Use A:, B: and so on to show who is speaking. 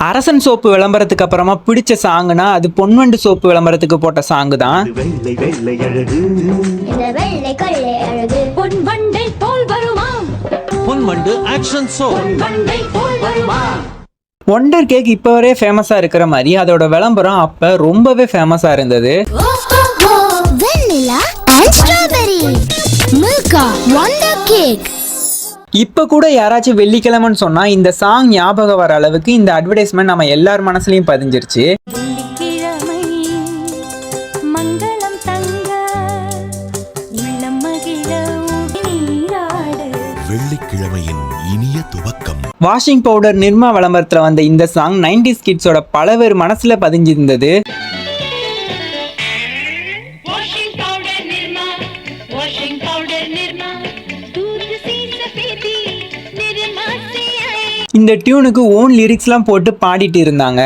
A: அரசன் சோப்பு விளம்பரத்துக்கு அப்புறமா பிடிச்ச சாங்குனா அது பொன்வண்டு சோப்பு விளம்பரத்துக்கு போட்ட சாங்கு தான் ஒண்டர் கேக் இப்போ வரையே ஃபேமஸாக இருக்கிற மாதிரி அதோட விளம்பரம் அப்போ ரொம்பவே ஃபேமஸாக இருந்தது.
B: Vanilla and strawberry Milka wonder cake
A: இப்போ கூட யாராச்சும் வெள்ளிக்கிழமைன்னு சொன்னால் இந்த சாங் ஞாபகம் வர அளவுக்கு இந்த அட்வர்டைஸ்மெண்ட் நம்ம எல்லார் மனசுலையும் பதிஞ்சிருச்சு.
C: வெள்ளிக்கிழமையின் இனிய துவக்கம்.
A: வாஷிங் பவுடர் நிர்மா விளம்பரத்தில் வந்த இந்த சாங் 90s கிட்ஸோட பல பேர் மனசில் பதிஞ்சிருந்தது. இந்த டியூனுக்கு ஓன் லிரிக்ஸ்லாம் போட்டு பாடிட்டு இருந்தாங்க.